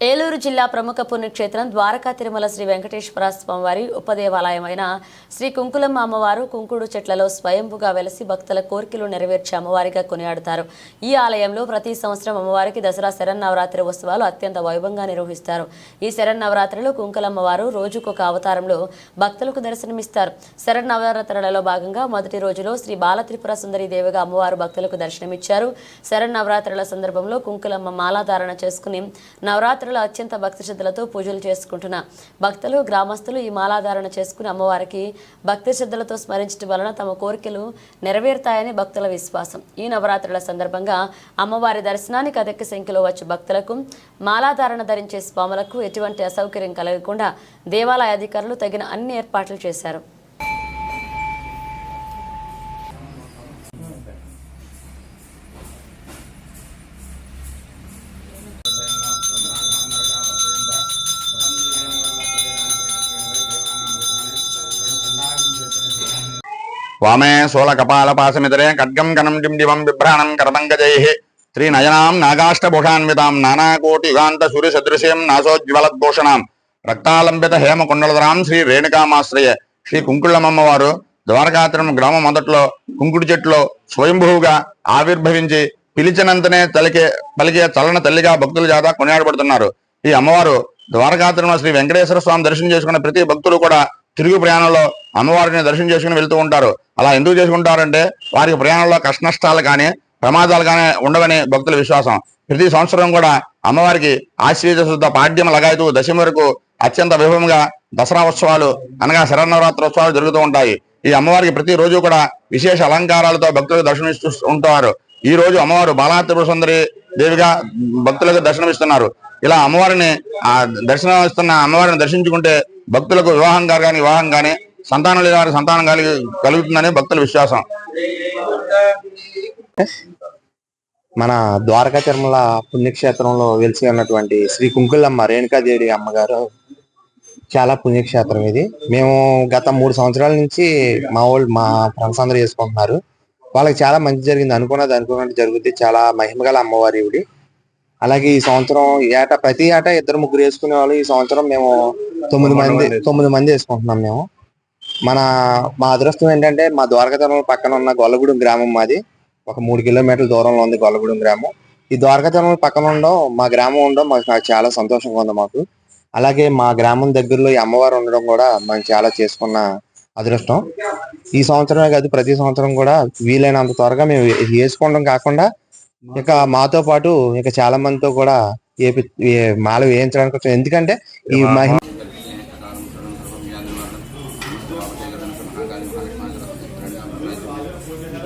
ఏలూరు జిల్లా ప్రముఖ పుణ్యక్షేత్రం ద్వారకా తిరుమల శ్రీ వెంకటేశ్వర స్వామివారి ఉపదేవాలయమైన శ్రీ కుంకులమ్మ అమ్మవారు కుంకుడు చెట్లలో స్వయంభుగా వెలసి భక్తుల కోరికలు నెరవేర్చే అమ్మవారిగా కొనియాడుతారు. ఈ ఆలయంలో ప్రతి సంవత్సరం అమ్మవారికి దసరా శరన్నవరాత్రి ఉత్సవాలు అత్యంత వైభవంగా నిర్వహిస్తారు. ఈ శరన్నవరాత్రిలో కుంకులమ్మవారు రోజుకొక అవతారంలో భక్తులకు దర్శనమిస్తారు. శరన్నవరాత్రులలో భాగంగా మొదటి రోజులో శ్రీ బాలత్రిపుర సుందరి దేవిగా అమ్మవారు భక్తులకు దర్శనమిచ్చారు. శరన్నవరాత్రుల సందర్భంలో కుంకులమ్మ మాలాధారణ చేసుకుని నవరాత్రుల అత్యంత భక్తి శ్రద్ధలతో పూజలు చేసుకుంటున్న భక్తులు గ్రామస్తులు ఈ మాలాధారణ చేసుకుని అమ్మవారికి భక్తి శ్రద్ధలతో స్మరించడం వలన తమ కోరికలు నెరవేరుతాయని భక్తుల విశ్వాసం. ఈ నవరాత్రుల సందర్భంగా అమ్మవారి దర్శనానికి అధిక సంఖ్యలో వచ్చే భక్తులకు మాలాధారణ ధరించే స్వాములకు ఎటువంటి అసౌకర్యం కలగకుండా దేవాలయ అధికారులు తగిన అన్ని ఏర్పాట్లు చేశారు. వామే శూలకపాలపాసమితరే ఖడ్గం కనం డిండివం బిభ్రాణం కరతంగజై శ్రీనయనాం నాగాష్టభూషాన్వితాం నానాకోటిగాంత సూర్య సదృశ్యం నాసోజ్వలద్భూషణాం రక్తాలంబిత హేమ కుండలధరాం శ్రీ రేణుకామాశ్రయ శ్రీ కుంకుళ్ళమ్మవారు ద్వారకాత్రం గ్రామం మొదట్లో కుంకుడు చెట్లో స్వయంభూగా ఆవిర్భవించి పిలిచినంతనే తలికే పలికే చలన తల్లిగా భక్తుల జాత కొనియాడబడుతున్నారు. ఈ అమ్మవారు ద్వారకాత్రంలో శ్రీ వెంకటేశ్వర స్వామి దర్శనం చేసుకున్న ప్రతి భక్తులు కూడా తిరుగు ప్రయాణంలో అమ్మవారిని దర్శనం చేసుకుని వెళ్తూ ఉంటారు. అలా ఎందుకు చేసుకుంటారంటే వారికి ప్రయాణంలో కష్ట నష్టాలు కానీ ప్రమాదాలు కానీ ఉండవని భక్తుల విశ్వాసం. ప్రతి సంవత్సరం కూడా అమ్మవారికి ఆశ్వీజ శుద్ధ పాడ్యం లగాయతూ దశమి వరకు అత్యంత వైభవంగా దసరా ఉత్సవాలు అనగా శరన్నవరాత్రి ఉత్సవాలు జరుగుతూ ఉంటాయి. ఈ అమ్మవారికి ప్రతి రోజు కూడా విశేష అలంకారాలతో భక్తులకు దర్శనమిస్తూ ఉంటారు. ఈ రోజు అమ్మవారు బాలాత్రిపుర సుందరి దేవిగా భక్తులకు దర్శనమిస్తున్నారు ఇలా అమ్మవారిని ఆ దర్శనం ఇస్తున్న అమ్మవారిని దర్శించుకుంటే భక్తులకు వివాహం కానీ వివాహం కానీ సంతానం వారికి సంతానం కలిగి కలుగుతుందని భక్తుల విశ్వాసం. మన ద్వారకా తిరుమల పుణ్యక్షేత్రంలో వెలిసి ఉన్నటువంటి శ్రీ కుంకులమ్మ రేణుకాదేవి అమ్మగారు చాలా పుణ్యక్షేత్రం ఇది. మేము గత మూడు సంవత్సరాల నుంచి మా వాళ్ళు మా ఫ్రెండ్స్ అందరూ చేసుకుంటున్నారు. వాళ్ళకి చాలా మంచి జరిగింది. అనుకున్నది అనుకున్నట్టు జరుగుతుంది చాలా మహిమగల అమ్మవారి ఇవిడి అలాగే ఈ సంవత్సరం ఏటా ప్రతి ఏటా ఇద్దరు ముగ్గురు వేసుకునే వాళ్ళు ఈ సంవత్సరం మేము తొమ్మిది మంది తొమ్మిది మంది వేసుకుంటున్నాం మేము. మన మా అదృష్టం ఏంటంటే మా ద్వారకా పక్కన ఉన్న గొల్లగూడెం గ్రామం మాది. ఒక మూడు కిలోమీటర్ల దూరంలో ఉంది గొల్లగూడెం గ్రామం. ఈ ద్వారకా పక్కన ఉండడం మా గ్రామం ఉండడం మాకు నాకు చాలా సంతోషంగా ఉంది మాకు. అలాగే మా గ్రామం దగ్గరలో ఈ అమ్మవారు ఉండడం కూడా మేము చాలా చేసుకున్న అదృష్టం. ఈ సంవత్సరమే కాదు ప్రతి సంవత్సరం కూడా వీలైనంత త్వరగా మేము వేసుకోవడం కాకుండా ఇక మాతో పాటు ఇక చాలా మందితో కూడా ఏపి ఏ- మాల వేయించడానికి వచ్చాం. ఎందుకంటే ఈ మహిమ